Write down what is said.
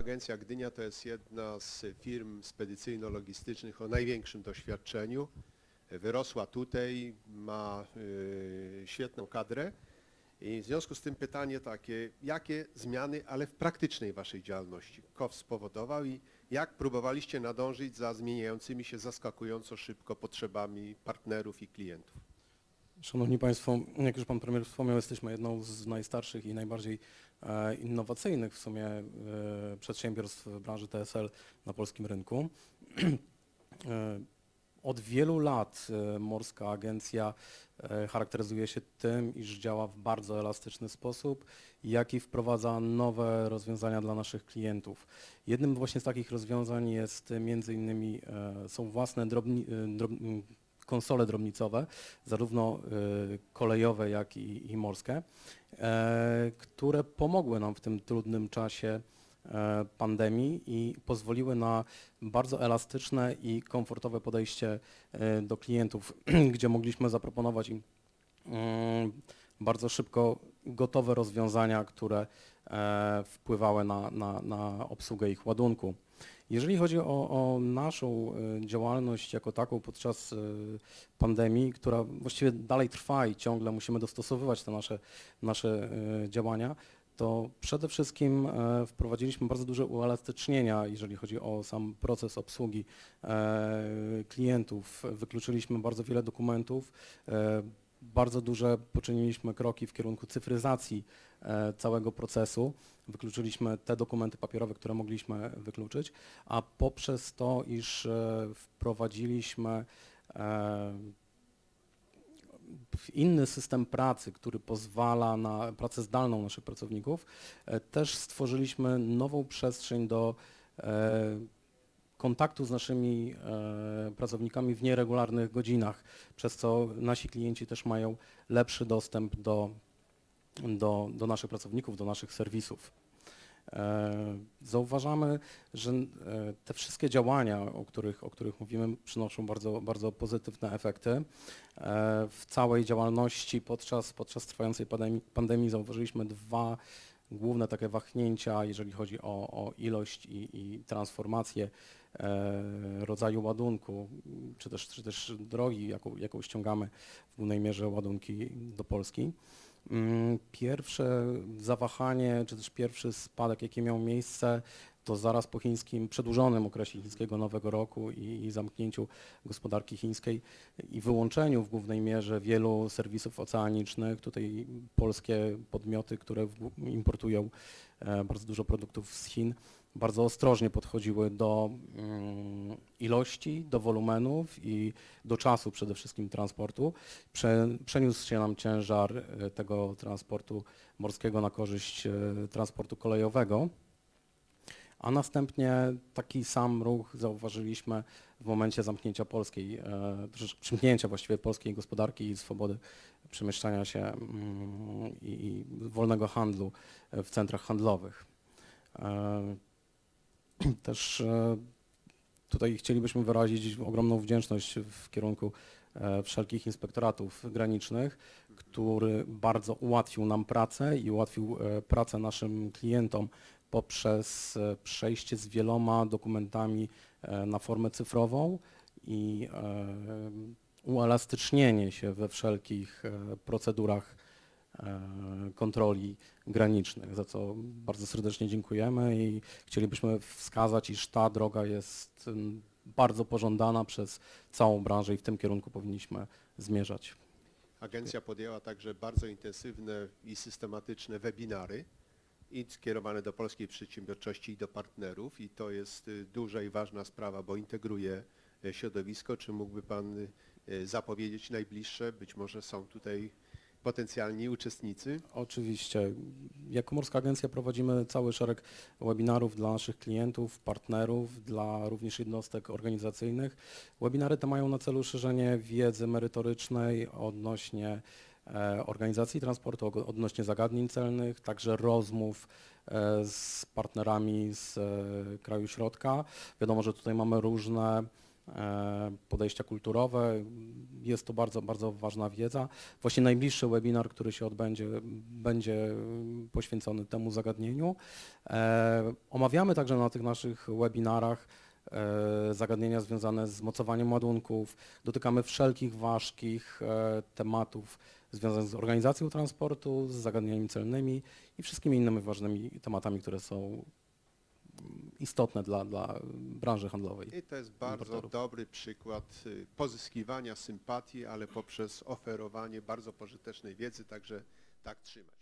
Agencja Gdynia to jest jedna z firm spedycyjno-logistycznych o największym doświadczeniu. Wyrosła tutaj, ma y, świetną kadrę i w związku z tym pytanie takie, jakie zmiany, ale w praktycznej waszej działalności KOW spowodował i jak próbowaliście nadążyć za zmieniającymi się zaskakująco szybko potrzebami partnerów i klientów? Szanowni Państwo, jak już Pan Premier wspomniał, jesteśmy jedną z najstarszych i najbardziej innowacyjnych w sumie e, przedsiębiorstw w branży TSL na polskim rynku. E, Od wielu lat e, Morska Agencja e, charakteryzuje się tym, iż działa w bardzo elastyczny sposób, jak i wprowadza nowe rozwiązania dla naszych klientów. Jednym właśnie z takich rozwiązań jest e, między innymi e, są własne drobni, e, konsole drobnicowe, zarówno y, kolejowe, jak i, i morskie, e, które pomogły nam w tym trudnym czasie e, pandemii i pozwoliły na bardzo elastyczne i komfortowe podejście e, do klientów, gdzie mogliśmy zaproponować im mm, bardzo szybko gotowe rozwiązania, które wpływały na, na, na obsługę ich ładunku. Jeżeli chodzi o, o naszą e, działalność jako taką podczas e, pandemii, która właściwie dalej trwa i ciągle musimy dostosowywać te nasze, nasze e, działania, to przede wszystkim wprowadziliśmy bardzo duże uelastycznienia, jeżeli chodzi o sam proces obsługi klientów. Wykluczyliśmy bardzo wiele dokumentów, bardzo duże poczyniliśmy kroki w kierunku cyfryzacji e, całego procesu. Wykluczyliśmy te dokumenty papierowe, które mogliśmy wykluczyć, a poprzez to, iż e, wprowadziliśmy e, inny system pracy, który pozwala na pracę zdalną naszych pracowników, też stworzyliśmy nową przestrzeń do kontaktu z naszymi e, pracownikami w nieregularnych godzinach, przez co nasi klienci też mają lepszy dostęp do, do, do naszych pracowników, do naszych serwisów. E, Zauważamy, że e, te wszystkie działania, o których, o których mówimy, przynoszą bardzo, bardzo pozytywne efekty. W całej działalności podczas, podczas trwającej pandemii, pandemii zauważyliśmy dwa główne takie wahnięcia, jeżeli chodzi o, o ilość i, i transformację rodzaju ładunku, czy też, czy też drogi, jaką, jaką ściągamy w głównej mierze ładunki do Polski. Mm, Pierwsze zawahanie, czy też pierwszy spadek, jaki miał miejsce, to zaraz po chińskim, przedłużonym okresie chińskiego Nowego Roku i, i zamknięciu gospodarki chińskiej i wyłączeniu w głównej mierze wielu serwisów oceanicznych. Tutaj polskie podmioty, które importują e, bardzo dużo produktów z Chin, bardzo ostrożnie podchodziły do mm, ilości, do wolumenów i do czasu przede wszystkim transportu. Prze, przeniósł się nam ciężar e, tego transportu morskiego na korzyść e, transportu kolejowego. A następnie taki sam ruch zauważyliśmy w momencie zamknięcia polskiej, e, przymknięcia właściwie polskiej gospodarki i swobody przemieszczania się mm, i, wolnego handlu w centrach handlowych. Też e, tutaj chcielibyśmy wyrazić ogromną wdzięczność w kierunku e, wszelkich inspektoratów granicznych, który bardzo ułatwił nam pracę i ułatwił e, pracę naszym klientom poprzez przejście z wieloma dokumentami na formę cyfrową i uelastycznienie się we wszelkich procedurach kontroli granicznych, za co bardzo serdecznie dziękujemy i chcielibyśmy wskazać, iż ta droga jest bardzo pożądana przez całą branżę i w tym kierunku powinniśmy zmierzać. Agencja podjęła także bardzo intensywne i systematyczne webinary i skierowane do polskiej przedsiębiorczości i do partnerów i to jest y, duża i ważna sprawa, bo integruje y, środowisko. Czy mógłby Pan y, zapowiedzieć najbliższe? Być może są tutaj potencjalni uczestnicy. Oczywiście. Jako Morska Agencja prowadzimy cały szereg webinarów dla naszych klientów, partnerów, dla również jednostek organizacyjnych. Webinary te mają na celu szerzenie wiedzy merytorycznej odnośnie e, organizacji transportu, odnośnie zagadnień celnych, także rozmów e, z partnerami z e, kraju środka. Wiadomo, że tutaj mamy różne podejścia kulturowe. Jest to bardzo, bardzo ważna wiedza. Właśnie najbliższy webinar, który się odbędzie, będzie poświęcony temu zagadnieniu. E, Omawiamy także na tych naszych webinarach e, zagadnienia związane z mocowaniem ładunków. Dotykamy wszelkich ważkich e, tematów związanych z organizacją transportu, z zagadnieniami celnymi i wszystkimi innymi ważnymi tematami, które są istotne dla, dla branży handlowej. I to jest bardzo importerów. dobry przykład y, pozyskiwania sympatii, ale poprzez oferowanie bardzo pożytecznej wiedzy, także tak trzymać.